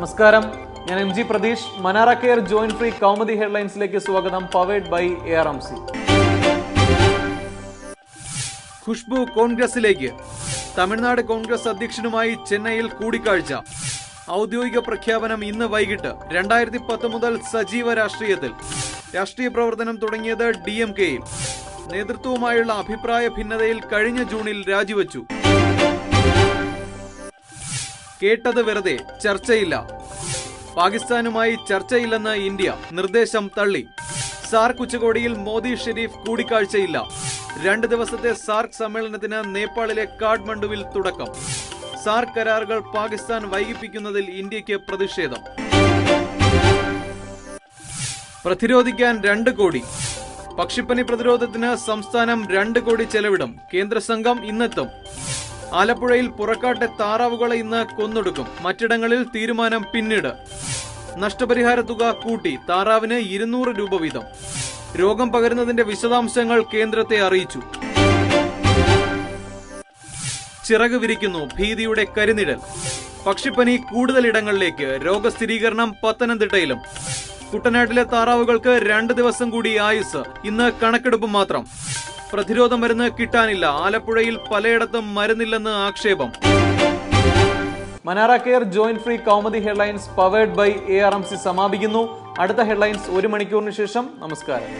നമസ്കാരം. ഞാൻ M G Pratheesh. മനാറ care joint free Kaumudi ഹെഡ്ലൈൻസിലേക്ക് സ്വാഗതം powered by A R M C Khushbu കോൺഗ്രസിലേക്ക്. തമിഴ്നാട് കോൺഗ്രസ് അധ്യക്ഷനുമായി ചെന്നൈയിൽ കൂടിക്കാഴ്ച. ഔദ്യോഗിക പ്രഖ്യാപനം ഇന്ന് വൈകിട്ട് രണ്ടായിരത്തി പത്ത് മുതൽ സജീവ രാഷ്ട്രീയത്തിൽ. രാഷ്ട്രീയ പ്രവർത്തനം തുടങ്ങിയത് ഡി എം കെയിൽ. നേതൃത്വവുമായുള്ള അഭിപ്രായ ഭിന്നതയിൽ കഴിഞ്ഞ ജൂണിൽ രാജിവെച്ചു. കേട്ടത് വെറുതെ ചർച്ചയില്ല. പാകിസ്ഥാനുമായി ചർച്ചയില്ലെന്ന് ഇന്ത്യ നിർദ്ദേശം തള്ളി. സാർക്ക് ഉച്ചകോടിയിൽ മോദി ഷെരീഫ് കൂടിക്കാഴ്ചയില്ല. രണ്ട് ദിവസത്തെ സാർക്ക് സമ്മേളനത്തിന് നേപ്പാളിലെ കാഠ്മണ്ഡുവിൽ തുടക്കം. സാർക്ക് കരാറുകൾ പാകിസ്ഥാൻ വൈകിപ്പിക്കുന്നതിൽ ഇന്ത്യയ്ക്ക് പ്രതിഷേധം. പ്രതിരോധിക്കാൻ രണ്ട് കോടി. പക്ഷിപ്പനി പ്രതിരോധത്തിന് സംസ്ഥാനം രണ്ട് കോടി ചെലവിടും. കേന്ദ്ര സംഘം ഇന്നെത്തും. ആലപ്പുഴയിൽ പുറക്കാട്ടെ താറാവുകളെ ഇന്ന് കൊന്നൊടുക്കും. മറ്റിടങ്ങളിൽ തീരുമാനം പിന്നീട്. നഷ്ടപരിഹാര തുക കൂട്ടി താറാവിന് ഇരുന്നൂറ് രൂപ വീതം. രോഗം പകരുന്നതിന്റെ വിശദാംശങ്ങൾ കേന്ദ്രത്തെ അറിയിച്ചു. ചിറക് വിരിക്കുന്നു ഭീതിയുടെ കരിനിഴൽ. പക്ഷിപ്പനി കൂടുതൽ ഇടങ്ങളിലേക്ക് രോഗസ്ഥിരീകരണം പത്തനംതിട്ടയിലും. കുട്ടനാട്ടിലെ താറാവുകൾക്ക് രണ്ട് ദിവസം കൂടി ആയുസ്. ഇന്ന് കണക്കെടുപ്പ് മാത്രം. പ്രതിരോധ മരുന്ന് കിട്ടാനില്ല. ആലപ്പുഴയിൽ പലയിടത്തും മരുന്നില്ലെന്ന് ആക്ഷേപം. മനാറ care joint free Kaumudi headlines powered by A R M C സമാപിക്കുന്നു. അടുത്ത ഹെഡ്ലൈൻസ് ഒരു മണിക്കൂറിന് ശേഷം. നമസ്കാരം.